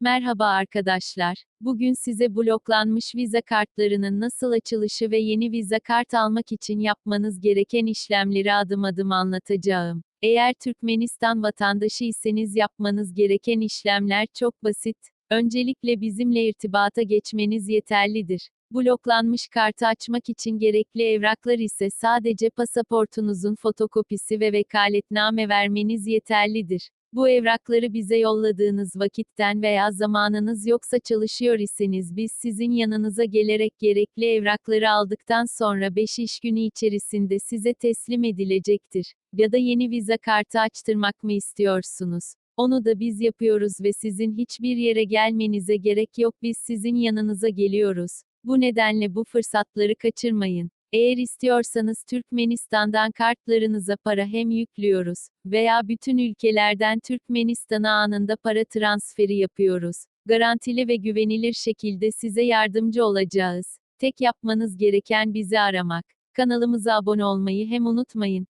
Merhaba arkadaşlar. Bugün size bloklanmış vize kartlarının nasıl açılışı ve yeni vize kart almak için yapmanız gereken işlemleri adım adım anlatacağım. Eğer Türkmenistan vatandaşı iseniz yapmanız gereken işlemler çok basit. Öncelikle bizimle irtibata geçmeniz yeterlidir. Bloklanmış kartı açmak için gerekli evraklar ise sadece pasaportunuzun fotokopisi ve vekaletname vermeniz yeterlidir. Bu evrakları bize yolladığınız vakitten veya zamanınız yoksa çalışıyor iseniz biz sizin yanınıza gelerek gerekli evrakları aldıktan sonra 5 iş günü içerisinde size teslim edilecektir. Ya da yeni vize kartı açtırmak mı istiyorsunuz? Onu da biz yapıyoruz ve sizin hiçbir yere gelmenize gerek yok biz sizin yanınıza geliyoruz. Bu nedenle bu fırsatları kaçırmayın. Eğer istiyorsanız Türkmenistan'dan kartlarınıza para hem yüklüyoruz veya bütün ülkelerden Türkmenistan'a anında para transferi yapıyoruz. Garantili ve güvenilir şekilde size yardımcı olacağız. Tek yapmanız gereken bizi aramak. Kanalımıza abone olmayı hem unutmayın.